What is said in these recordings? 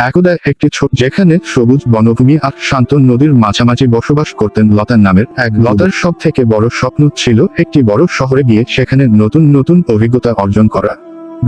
একদা একটি ছোট যেখানে সবুজ বনভূমি আর শান্ত নদীর মাঝামাঝি বসবাস করতেন লতার নামের এক লতার সব থেকে বড় স্বপ্ন ছিল একটি বড় শহরে গিয়ে সেখানে নতুন নতুন অভিজ্ঞতা অর্জন করা।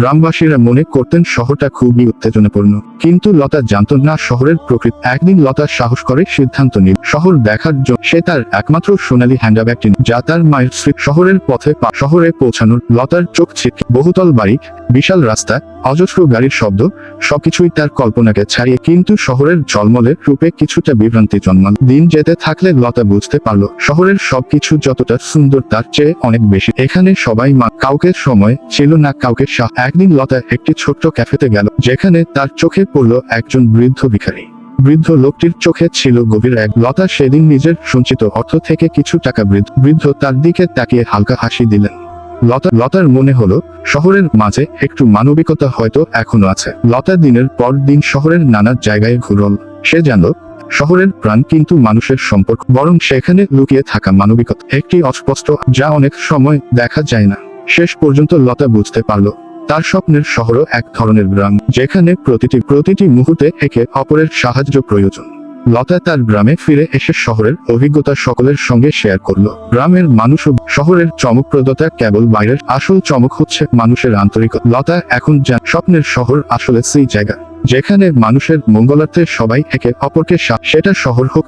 গ্রামবাসীরা মনে করতেন শহরটা খুবই উত্তেজনাপূর্ণ। কিন্তু লতা জানত না শহরের প্রকৃতি। একদিন লতা সাহস করে সিদ্ধান্ত নিল, শহর দেখার জন্য সে তার একমাত্র সোনালী হ্যান্ডব্যাগটি যা তার মায়ের স্মৃতি শহরের পথে শহরে পৌঁছানোর। লতার চোখ ছিটকে, বহুতল বাড়ি, বিশাল রাস্তা, অজস্র গাড়ির শব্দ, সবকিছুই তার কল্পনাকে ছাড়িয়ে। কিন্তু শহরের জলমলে রূপে কিছুটা বিভ্রান্তি জন্মাল। দিন যেতে থাকলে লতা বুঝতে পারল, শহরের সবকিছু যতটা সুন্দর তার চেয়ে অনেক বেশি। এখানে সবাই মা, কাউকে সময় ছিল না, কাউকে সাহ একদিন লতা একটি ছোট্ট ক্যাফেতে গেল, যেখানে তার চোখে পড়ল একজন বৃদ্ধ ভিখারি। বৃদ্ধ লোকটির চোখে ছিল গভীর এক, লতা সেদিন নিজের সঞ্চিত অর্থ থেকে কিছু টাকা বৃদ্ধ বৃদ্ধ তার দিকে তাকিয়ে হালকা হাসি দিলেন। লতা, লতার মনে হলো, শহরের মাঝে একটু মানবিকতা হয়তো এখনও আছে। লতা দিনের পর দিন শহরের নানা জায়গায় ঘুরল। সে জানল, শহরের প্রাণ কিন্তু মানুষের সম্পর্ক, বরং সেখানে লুকিয়ে থাকা মানবিকতা। একটি অস্পষ্ট, যা অনেক সময় দেখা যায় না। শেষ পর্যন্ত লতা বুঝতে পারল তার স্বপ্নের শহরও এক ধরনের গ্রাম, যেখানে প্রতিটি প্রতিটি মুহূর্তে একে অপরের সাহায্য প্রয়োজন। লতা তার গ্রামে ফিরে এসে শহরের অভিজ্ঞতা সকলের সঙ্গে শেয়ার করল। গ্রামের মানুষ শহরের চমকপ্রদতা কেবল বাইরের আসল চমক হচ্ছে মানুষের আন্তরিকতা। লতা এখন যা স্বপ্নের শহর আসলে সেই জায়গা, যেখানে মানুষের মঙ্গলার্থে সবাই একে অপরকে সেটা শহর হোক